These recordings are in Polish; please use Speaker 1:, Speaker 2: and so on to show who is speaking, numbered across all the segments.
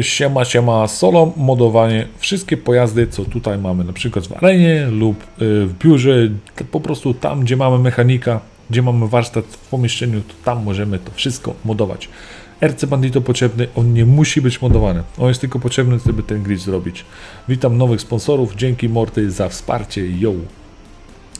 Speaker 1: Siema, siema, solo modowanie. Wszystkie pojazdy, co tutaj mamy, na przykład w arenie lub y, w biurze, po prostu tam, gdzie mamy mechanika, gdzie mamy warsztat w pomieszczeniu, to tam możemy to wszystko modować. RC Bandito potrzebny, on nie musi być modowany. On jest tylko potrzebny, żeby ten grid zrobić. Witam nowych sponsorów, dzięki Morty za wsparcie, yo!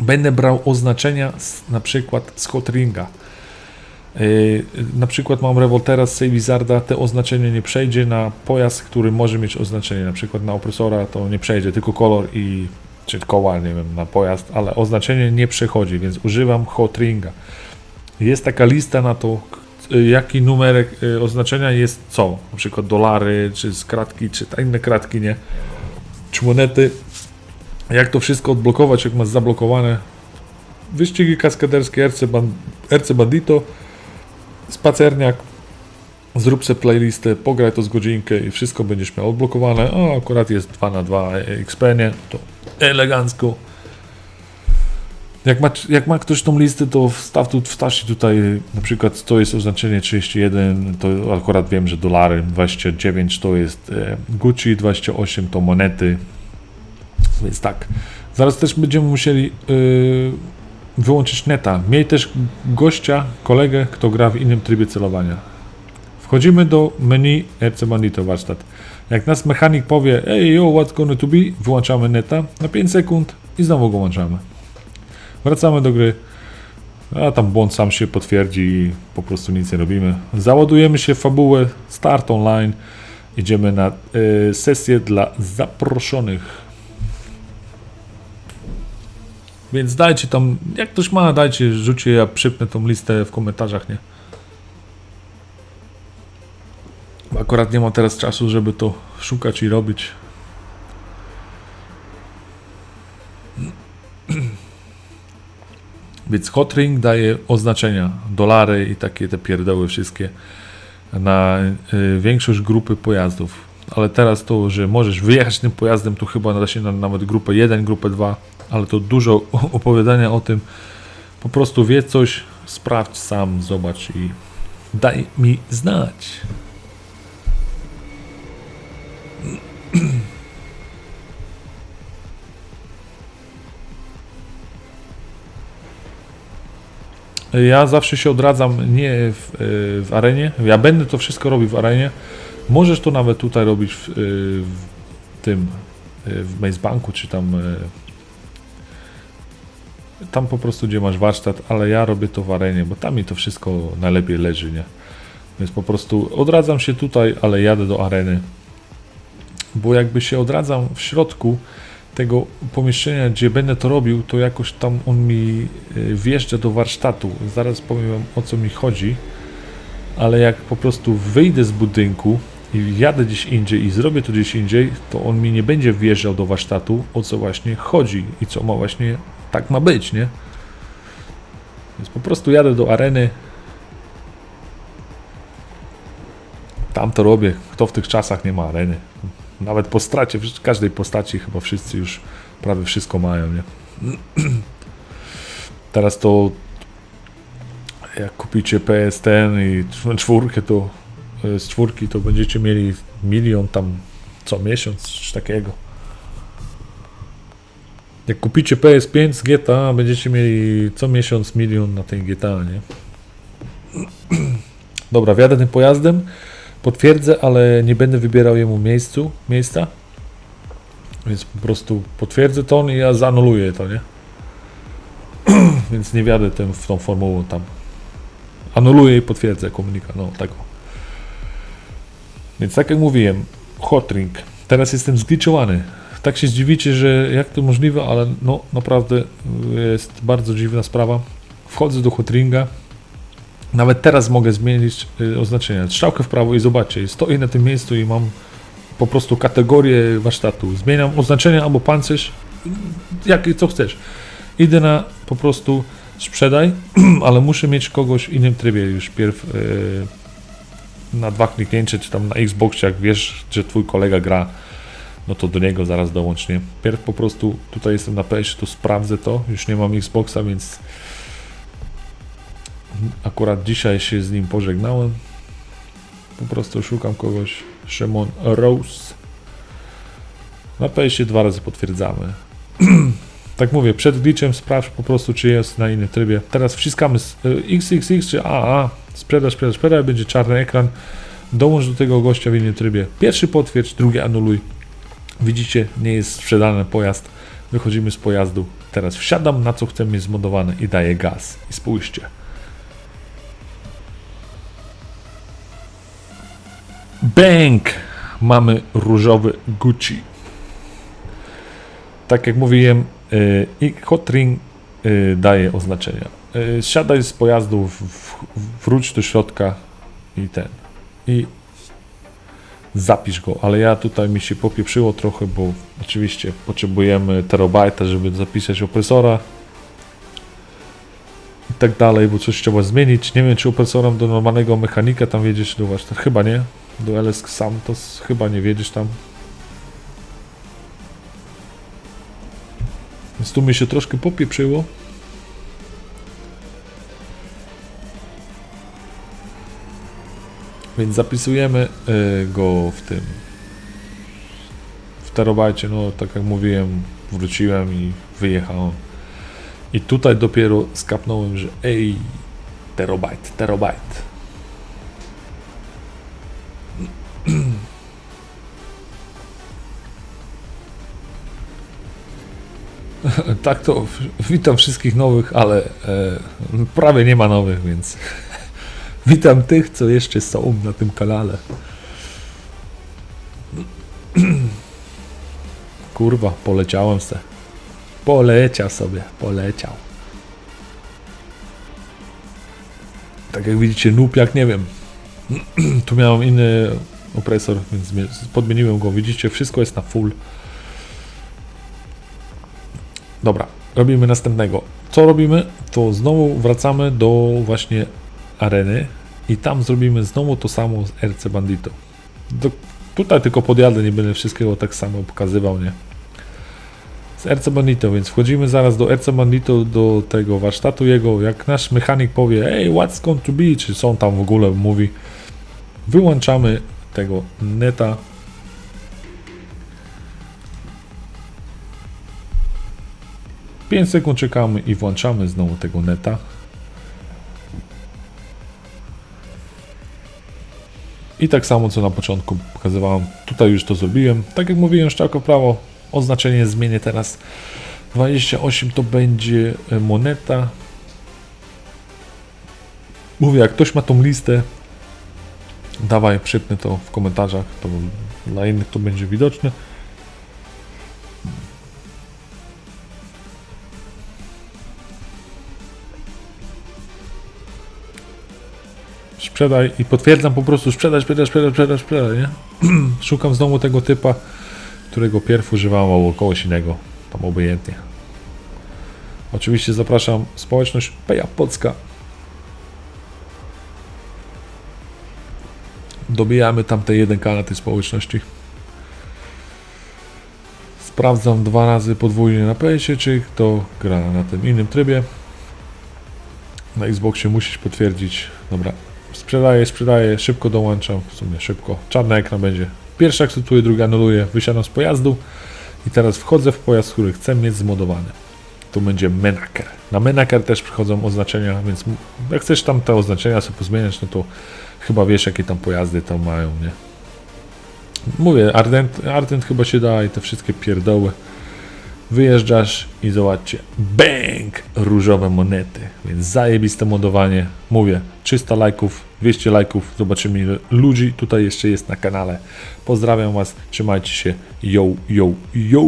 Speaker 1: Będę brał oznaczenia z, na przykład z Hotringa. Yy, Na przykład mam rewoltera z Sejwizarda, te oznaczenie nie przejdzie na pojazd, który może mieć oznaczenie, na przykład na opresora to nie przejdzie, tylko kolor i czy koła, nie wiem, na pojazd, ale oznaczenie nie przechodzi, więc używam Hotringa. Jest taka lista na to, y, jaki numerek y, oznaczenia jest co, na przykład dolary, czy z kratki, czy inne kratki, nie, czy monety, jak to wszystko odblokować, jak masz zablokowane. Wyścigi kaskaderskie RC, Ban- RC Bandito, spacerniak, zrób sobie playlistę, pograj to z godzinkę i wszystko będziesz miał odblokowane. O, akurat jest 2 na 2 XP, nie? To elegancko. Jak ma, jak ma ktoś tą listę, to wstaw tu, wstawcie tutaj na przykład to jest oznaczenie 31, to akurat wiem, że dolary, 29 to jest e, Gucci, 28 to monety, więc tak. Zaraz też będziemy musieli yy, wyłączyć neta. Miej też gościa, kolegę, kto gra w innym trybie celowania. Wchodzimy do menu RC Bandito warsztat. Jak nas mechanik powie, hey yo, what's gonna to be, wyłączamy neta na 5 sekund i znowu go włączamy. Wracamy do gry. A tam błąd sam się potwierdzi i po prostu nic nie robimy. Załadujemy się w fabułę, start online. Idziemy na y, sesję dla zaproszonych. Więc dajcie tam, jak ktoś ma, dajcie, rzućcie, ja przypnę tą listę w komentarzach, nie? Akurat nie mam teraz czasu, żeby to szukać i robić. Więc Hotring daje oznaczenia, dolary i takie te pierdoły wszystkie na y, większość grupy pojazdów. Ale teraz to, że możesz wyjechać tym pojazdem, to chyba nada się na nawet grupę 1, grupę 2, ale to dużo opowiadania o tym. Po prostu wie coś, sprawdź sam, zobacz i daj mi znać. Ja zawsze się odradzam nie w, y, w arenie. Ja będę to wszystko robił w arenie. Możesz to nawet tutaj robić w, y, w tym, y, w Maze Banku, czy tam tam po prostu gdzie masz warsztat, ale ja robię to w arenie, bo tam mi to wszystko najlepiej leży, nie? Więc po prostu odradzam się tutaj, ale jadę do areny. Bo jakby się odradzam w środku tego pomieszczenia, gdzie będę to robił, to jakoś tam on mi y, wjeżdża do warsztatu. Zaraz powiem wam o co mi chodzi, ale jak po prostu wyjdę z budynku i jadę gdzieś indziej i zrobię to gdzieś indziej, to on mi nie będzie wjeżdżał do warsztatu, o co właśnie chodzi i co ma właśnie tak ma być, nie? Więc po prostu jadę do areny. Tam to robię. Kto w tych czasach nie ma areny? Nawet po stracie, w każdej postaci chyba wszyscy już prawie wszystko mają, nie? Teraz to jak kupicie PS i czwórkę, to e, z czwórki to będziecie mieli milion tam co miesiąc, coś takiego. Jak kupicie PS5 z GTA, będziecie mieli co miesiąc milion na tej GTA, nie? Dobra, wjadę tym pojazdem, potwierdzę, ale nie będę wybierał jemu miejscu, miejsca. Więc po prostu potwierdzę to i ja zanuluję to, nie? Więc nie wjadę tym, w tą formułą tam. Anuluję i potwierdzę komunikat, no tego. Więc tak jak mówiłem, Hotring. Teraz jestem zgliczowany. Tak się zdziwicie, że jak to możliwe, ale no naprawdę jest bardzo dziwna sprawa. Wchodzę do Hotringa. Nawet teraz mogę zmienić y, oznaczenia. Strzałkę w prawo i zobaczcie, stoję na tym miejscu i mam po prostu kategorię warsztatu. Zmieniam oznaczenia albo pancerz, jak co chcesz. Idę na po prostu sprzedaj, ale muszę mieć kogoś w innym trybie już pierw y, na dwa kliknięcia, czy tam na Xboxie, jak wiesz, że twój kolega gra, no to do niego zaraz dołącz, nie? Pierw po prostu tutaj jestem na PS, to sprawdzę to, już nie mam Xboxa, więc akurat dzisiaj się z nim pożegnałem. Po prostu szukam kogoś Szymon Rose. Na PS dwa razy potwierdzamy. tak mówię, przed glitchem sprawdź po prostu, czy jest na innym trybie. Teraz wciskamy s- y, XXX czy AA, sprzedaż, sprzedaż, sprzedaż, będzie czarny ekran. Dołącz do tego gościa w innym trybie. Pierwszy potwierdź, drugi anuluj. Widzicie, nie jest sprzedany pojazd. Wychodzimy z pojazdu. Teraz wsiadam na co chcę mieć zmodowane i daję gaz. I spójrzcie. Bang! Mamy różowy Gucci. Tak jak mówiłem, y, i Hotring y, daje oznaczenia. Y, Siadaj z pojazdu, w, w, wróć do środka i ten. I zapisz go, ale ja tutaj mi się popieprzyło trochę, bo oczywiście potrzebujemy terabajta, żeby zapisać opresora i tak dalej, bo coś trzeba zmienić. Nie wiem, czy opresorem do normalnego mechanika tam wiedzieć do warsztatu. Chyba nie. Do LS Santos chyba nie wiedzieć tam. Więc tu mi się troszkę popieprzyło. Więc zapisujemy y, go w tym. W no tak jak mówiłem, wróciłem i wyjechałem. I tutaj dopiero skapnąłem, że ej, terabajt, terabajt. tak to witam wszystkich nowych, ale e, prawie nie ma nowych, więc witam tych, co jeszcze są na tym kanale. Kurwa, poleciałem se. Poleciał sobie, poleciał. Tak jak widzicie, noob jak nie wiem. tu miałem inny opresor, więc podmieniłem go. Widzicie, wszystko jest na full. Dobra, robimy następnego. Co robimy? To znowu wracamy do właśnie areny i tam zrobimy znowu to samo z RC Bandito. Do, tutaj tylko podjadę, nie będę wszystkiego tak samo pokazywał, nie? Z RC Bandito, więc wchodzimy zaraz do RC Bandito, do tego warsztatu jego. Jak nasz mechanik powie, hey, what's going to be, czy są tam w ogóle, mówi, wyłączamy tego neta 5 sekund czekamy i włączamy znowu tego neta. I tak samo co na początku pokazywałem, tutaj już to zrobiłem. Tak jak mówiłem, szczałko w prawo, oznaczenie zmienię teraz. 28 to będzie e, moneta. Mówię, jak ktoś ma tą listę, dawaj, przypnę to w komentarzach, to dla innych to będzie widoczne. Sprzedaj i potwierdzam po prostu sprzedaj, sprzedaj, sprzedaj, sprzedaj, sprzedaj, nie? Szukam znowu tego typa, którego pierw używałem albo kogoś innego, tam obojętnie. Oczywiście zapraszam społeczność Peja Polska. Dobijamy tam te 1K na tej społeczności. Sprawdzam dwa razy podwójnie na PS, czy kto gra na tym innym trybie. Na Xboxie musisz potwierdzić. Dobra, Sprzedaję, sprzedaję, szybko dołączam, w sumie szybko. Czarny ekran będzie. Pierwszy akceptuję, drugi anuluję, wysiadam z pojazdu i teraz wchodzę w pojazd, który chcę mieć zmodowany. Tu będzie Menaker. Na Menaker też przychodzą oznaczenia, więc jak chcesz tam te oznaczenia sobie pozmieniać, no to chyba wiesz jakie tam pojazdy tam mają, nie? Mówię, Ardent, Ardent chyba się da i te wszystkie pierdoły. Wyjeżdżasz i zobaczcie, bang, różowe monety, więc zajebiste modowanie. Mówię, 300 lajków, 200 lajków, zobaczymy ile ludzi tutaj jeszcze jest na kanale. Pozdrawiam Was, trzymajcie się, yo, yo, yo.